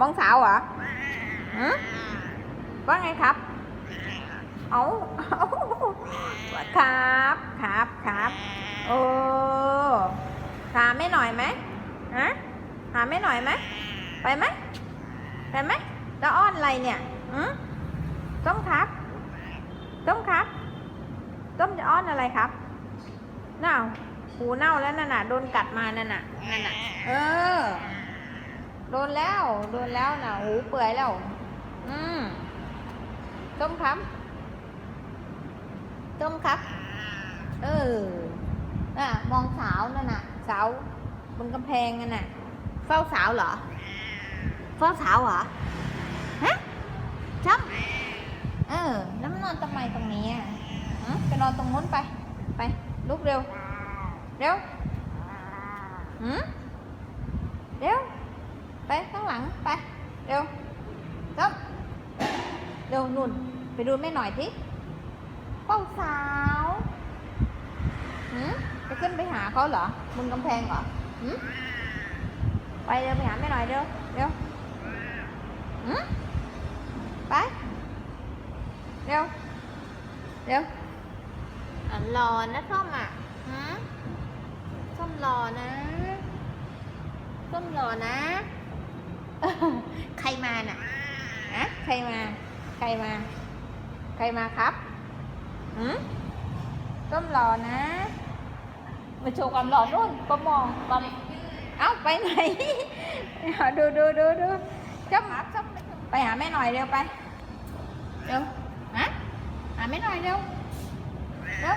มองสาวเหรอหือว่าไงครับ เอาเอาครับครับครับโอ้ถามไม่หน่อยไหมฮะถามไม่หน่อยไหมไปไหมไปไหมจะอ้อนอะไรเนี่ยหือต้มครับต้มครับต้มจะอ้อนอะไรครับเน่าหูเน่าแล้วนั่นน่ะโดนกัดมานั่นน่ะนั่นน่ะเออ โดนแล้ว โดนแล้วน่ะหูเปื่อยแล้ว อืมต้มครับต้มครับ เออน่ะ มองสาวนั่นน่ะ สาวบนกำแพงนั่นน่ะ เฝ้าสาวเหรอ เฝ้าสาวเหรอ ฮะจ้ำเออ แล้วมันนอนทำไมตรงนี้อะฮะไปนอนตรงนู้นไป ไป ลุกเร็ว เร็ว หืมเร็ว ไปข้างหลังไป เร็วต้มเร็วนุ่น ไปดูแม่หน่อยทีเป้าสาวหืมจะขึ้นไปหาเขาเหรอบนกำแพงเหรอหืมไปเร็วไปหาแม่หน่อยเร็วเร็วหืมไปเร็วเร็วอะรอนะส้มอะหืมส้มรอนะส้มรอนะ ใครมาน่ะฮะใครมา ใครมา ใครมาครับหืมต้มหล่อนะ มาโชว์ความหล่อนู่นก็มองความเอ้าไปไหน ดูดูดูดูจับหมาจับไปหาแม่หน่อยเร็วไป เร็วฮะหาแม่หน่อยเร็ว เร็ว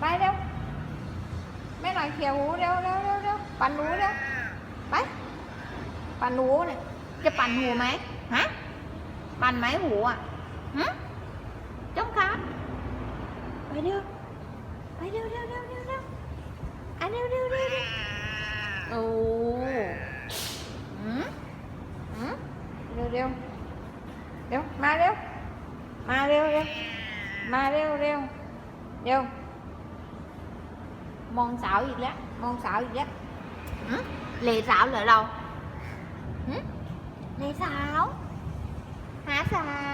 ไปเร็ว แม่หน่อยเขียวหูเร็วเร็วเร็วเร็วปั่นหูเร็ว ไป ปั่นหูเนี่ย จะปั่นหูไหมฮะ ปั่นไหมหูอะฮะ chống khóa. Bay đưa. Bay đưa đưa đưa đưa đưa. Anh đưa đưa đưa đưa. Ồ. Ừ. Ừ. Đưa đưa. Đưa. Ma đưa. Ma đưa đưa. Ma đưa đưa. Đưa. Mon xạo gì đó. Mon xạo gì đó. Ừ. Lì xạo lại đâu? Ừ Lì xạo. Hả xạo?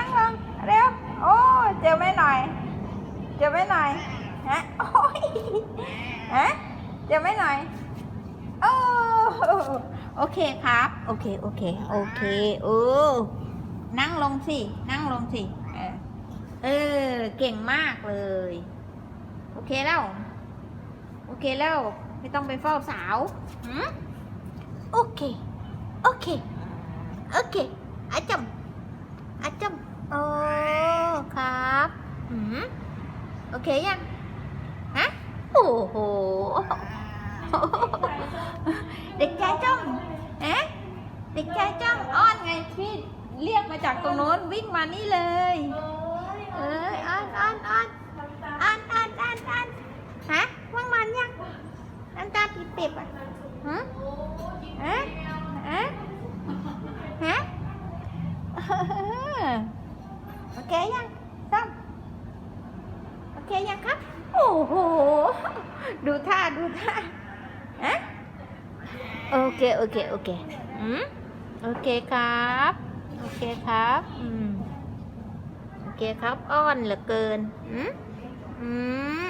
เจอไม่หน่อย เจอไม่หน่อยฮะโอ้ยฮะเจอไม่หน่อยโอ้โอเคครับ โอเค โอเค โอเคโอ้นั่งลงสิ นั่งลงสิ เออ เออ เก่งมากเลย โอเคแล้ว โอเคแล้ว ไม่ต้องไปเฝ้าสาวหืมโอเค โอเค โอเคอาจำอาจำโอ้ ครับหืมโอเคยังฮะโอ้โหเด็กชายจ้องเอ๊ะเด็กชายจ้องอ้อนไงพี่เรียกมาจากตรงโน้นวิ่งมานี่เลย เอออ้อนอ้อนอ้อนอ้อนอ้อนอ้อนอ้อนฮะว่างมันยังน้ำตาปิดปิบๆอะฮะฮะฮะฮะ โอเคยังซ้ำโอเคยังครับ โอ้โห ดูท่าดูท่าฮะโอเคโอเคโอเคอืมโอเคครับ โอเคครับอืมโอเคครับอ้อนเหลือเกินอืมอื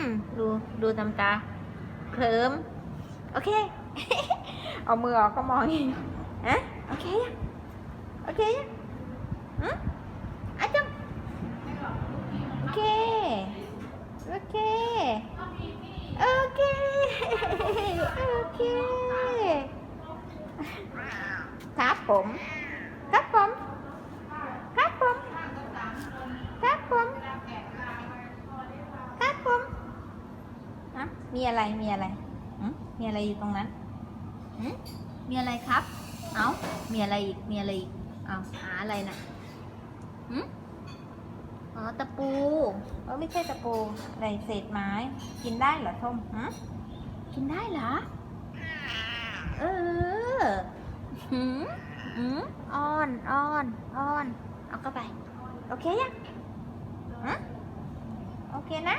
มดูดูทำตาเคลิมโอเค เอามือออกก็มองอีกฮะโอเคยังโอเคยังอืมอาจังโอเค โอเค โอเค โอเค ครับผม ครับผม ครับผม ครับผม ครับผมฮะมีอะไร มีอะไร มีอะไรอยู่ตรงนั้น มีอะไรครับ เอามีอะไรอีก มีอะไรอีก เอาหาอะไรนะหืมอ๋อ ตะปู เออไม่ใช่ตะปู อะไรเศษไม้ กินได้เหรอส้มฮะ กินได้เหรอ เออหืมหืมอ้อนอ้อนอ้อน เอาเข้าไป โอเคยังฮะโอเคนะ